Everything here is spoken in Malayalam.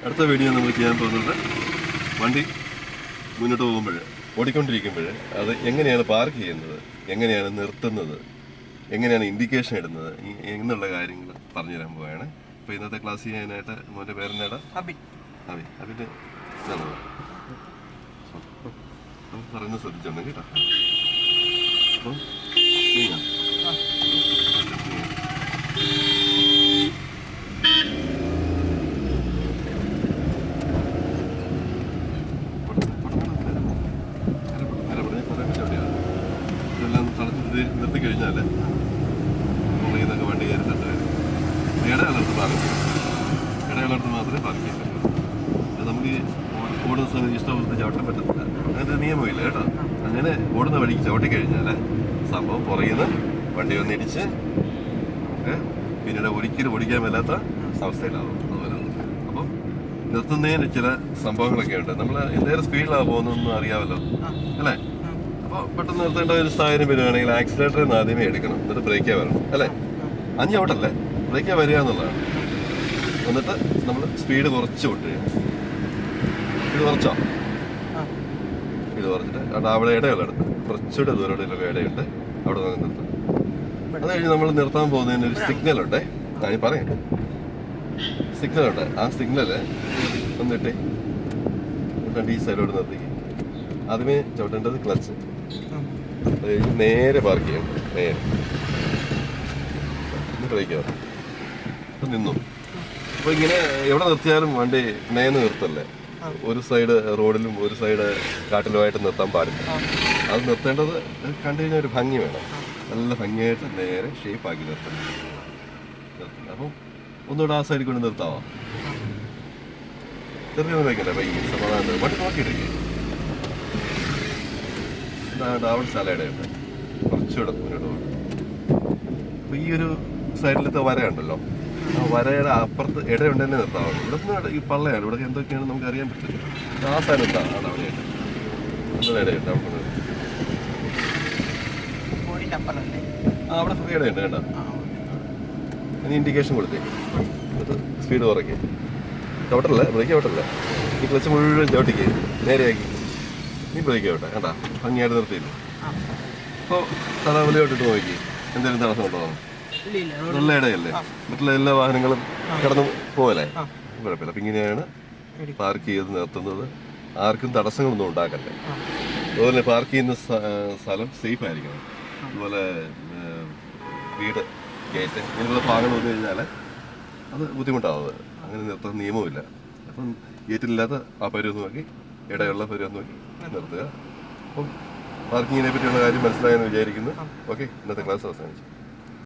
അടുത്ത വീഡിയോ നമ്മൾ ചെയ്യാൻ പോകുന്നത് വണ്ടി മുന്നോട്ട് പോകുമ്പോൾ ഓടിക്കൊണ്ടിരിക്കുമ്പോൾ അത് എങ്ങനെയാണ് പാർക്ക് ചെയ്യുന്നത് എങ്ങനെയാണ് നിർത്തുന്നത് എങ്ങനെയാണ് ഇൻഡിക്കേഷൻ ഇടുന്നത് എന്നുള്ള കാര്യങ്ങൾ പറഞ്ഞു തരാൻ പോവുകയാണ്. അപ്പോൾ ഇന്നത്തെ ക്ലാസ് ചെയ്യാനായിട്ട് മോന്റെ പേരെന്നാടാ അബി അബി അബിന്റെ പറയുന്നത് ശ്രദ്ധിച്ചോണ്ട് കേട്ടോ. അപ്പം നീങ്ങാം ആ. തളച്ച് നിർത്തി കഴിഞ്ഞാൽ മുകളിൽ നിന്നൊക്കെ വണ്ടി കയറി ഇട വരും ഇടകളർത്ത് ഇട മാത്രമേ പാർക്ക് ചെയ്യാൻ പറ്റൂ നമുക്ക് ഓടുന്ന സമയത്ത് ഇഷ്ടമുള്ള ചവിട്ടാൻ പറ്റത്തില്ല. അങ്ങനത്തെ നിയമമില്ല കേട്ടോ. അങ്ങനെ ഓടുന്ന വഴിക്ക് ചവിട്ടി കഴിഞ്ഞാൽ സംഭവം പുറകിൽ വണ്ടി വന്നിടിച്ച് പിന്നീട് ഒരിക്കലും ഓടിക്കാൻ മേലാത്ത അവസ്ഥയിലാവും. അതുപോലെ അപ്പം നിർത്തുന്നതിന് ചില സംഭവങ്ങളൊക്കെ ഉണ്ട് നമ്മൾ എന്തേലും സ്പീഡിലാണ് പോകുന്നതെന്ന് അറിയാമല്ലോ. അല്ലേ? അപ്പോൾ പെട്ടെന്ന് നിർത്തേണ്ട ഒരു സാഹചര്യം വരികയാണെങ്കിൽ ആക്സിലേറ്ററിൽ നിന്ന് ആദ്യമേ എടുക്കണം. എന്നിട്ട് ബ്രേക്കേ വരണം. അല്ലേ? അഞ്ച് ഔട്ടല്ലേ ബ്രേക്കേ വരിക എന്നുള്ളതാണ്. എന്നിട്ട് നമ്മൾ സ്പീഡ് കുറച്ച് വിട്ട് ഇത് കുറച്ചോ? ഇത് കുറച്ചിട്ട് അവിടെ അവിടെ ഇടയുള്ള അടുത്ത് കുറച്ചുകൂടെ ദൂരോടെയുള്ള ഇടയുണ്ട്. അവിടെ നിന്ന് നിർത്തും. അത് കഴിഞ്ഞ് നമ്മൾ നിർത്താൻ പോകുന്നതിന് ഒരു സിഗ്നൽ ഉണ്ടേ. ഞാൻ പറയാം. സിഗ്നൽ ഉണ്ട്. ആ സിഗ്നൽ ഒന്നിട്ട് എന്നിട്ട് ഈ സൈഡോട് നിർത്തിക്കും. ആദ്യമേ ചവിട്ടേണ്ടത് ക്ലച്ച് നേരെ പാർക്ക് ചെയ്യണം നേരെ. ബ്രേക്ക് അപ്പം നിന്നു. അപ്പോൾ ഇങ്ങനെ എവിടെ നിർത്തിയാലും വണ്ടി നേന്ന് നിർത്തല്ലേ? ഒരു സൈഡ് റോഡിലും ഒരു സൈഡ് കാട്ടിലുമായിട്ട് നിർത്താൻ പാടില്ല. അത് നിർത്തേണ്ടത് കണ്ടു കഴിഞ്ഞാൽ ഒരു ഭംഗി വേണം. നല്ല ഭംഗിയായിട്ട് നേരെ ഷേപ്പ് ആക്കി നിർത്തണം. അപ്പം ഒന്നുകൂടെ ആ സൈഡിൽ കൊണ്ട് നിർത്താവാം? ചെറിയ വയ്ക്കണ്ടേ സമാധാനം വണ്ടി നോക്കിയിട്ടേ സ്ഥലയുടെ ഉണ്ട് കുറച്ചുകൂടെ മുന്നോട്ട് പോകും അപ്പൊ ഈ ഒരു സൈഡിലത്തെ വരയുണ്ടല്ലോ. ആ വരയുടെ അപ്പുറത്ത് ഇടയുണ്ടെന്നെ നിർത്താവുള്ളൂ ഇവിടെ നിന്ന് ഈ പള്ളയാണ്. ഇവിടെ എന്തൊക്കെയാണ് നമുക്ക് അറിയാൻ പറ്റില്ല ആ സ്ഥലം എന്താണ് അവിടെയായിട്ട് നല്ല ഇടയുണ്ട്. അവിടെ ആ അവിടെ ഇടയുണ്ട് കേട്ടോ. ഇനി ഇൻഡിക്കേഷൻ കൊടുത്തേ. എന്നിട്ട് സ്പീഡ് കുറയ്ക്കേ. ചവിട്ടല്ലേ ബ്രേക്ക് ചവിട്ടല്ലേ ഈ ക്ലച്ച് മുഴുവൻ ചവിട്ടിക്കേ. നേരെയാക്കി. നീ ബ്രേക്ക് കേട്ടാ കണ്ടാ? ഭംഗിയായിട്ട് നിർത്തിയില്ല? അപ്പോൾ തലവലിയോട്ടിട്ട് നോക്കി എന്തെങ്കിലും തടസ്സം ഉണ്ടോ? ഇടയല്ലേ മറ്റുള്ള എല്ലാ വാഹനങ്ങളും കടന്നു പോവല്ലേ? കുഴപ്പമില്ല. അപ്പം ഇങ്ങനെയാണ് പാർക്ക് ചെയ്ത് നിർത്തുന്നത്. ആർക്കും തടസ്സങ്ങളൊന്നും ഉണ്ടാക്കല്ലേ അതുപോലെ പാർക്ക് ചെയ്യുന്ന സ്ഥലം സേഫ് ആയിരിക്കണം. അതുപോലെ വീട് ഗേറ്റ് ഇങ്ങനെയുള്ള ഭാഗങ്ങൾ വന്നു കഴിഞ്ഞാൽ അത് ബുദ്ധിമുട്ടാവുന്നത് അങ്ങനെ നിർത്താൻ നിയമമില്ല. അപ്പം ഗേറ്റില്ലാത്ത ആ പരുവം നോക്കി ഇടയുള്ള പരുവം നോക്കി നിർത്തുക. അപ്പം പാർക്കിങ്ങിനെ പറ്റിയുള്ള കാര്യം മനസ്സിലായെന്ന് വിചാരിക്കുന്നു. ഓക്കെ ഇന്നത്തെ ക്ലാസ് അവസാനിച്ചു.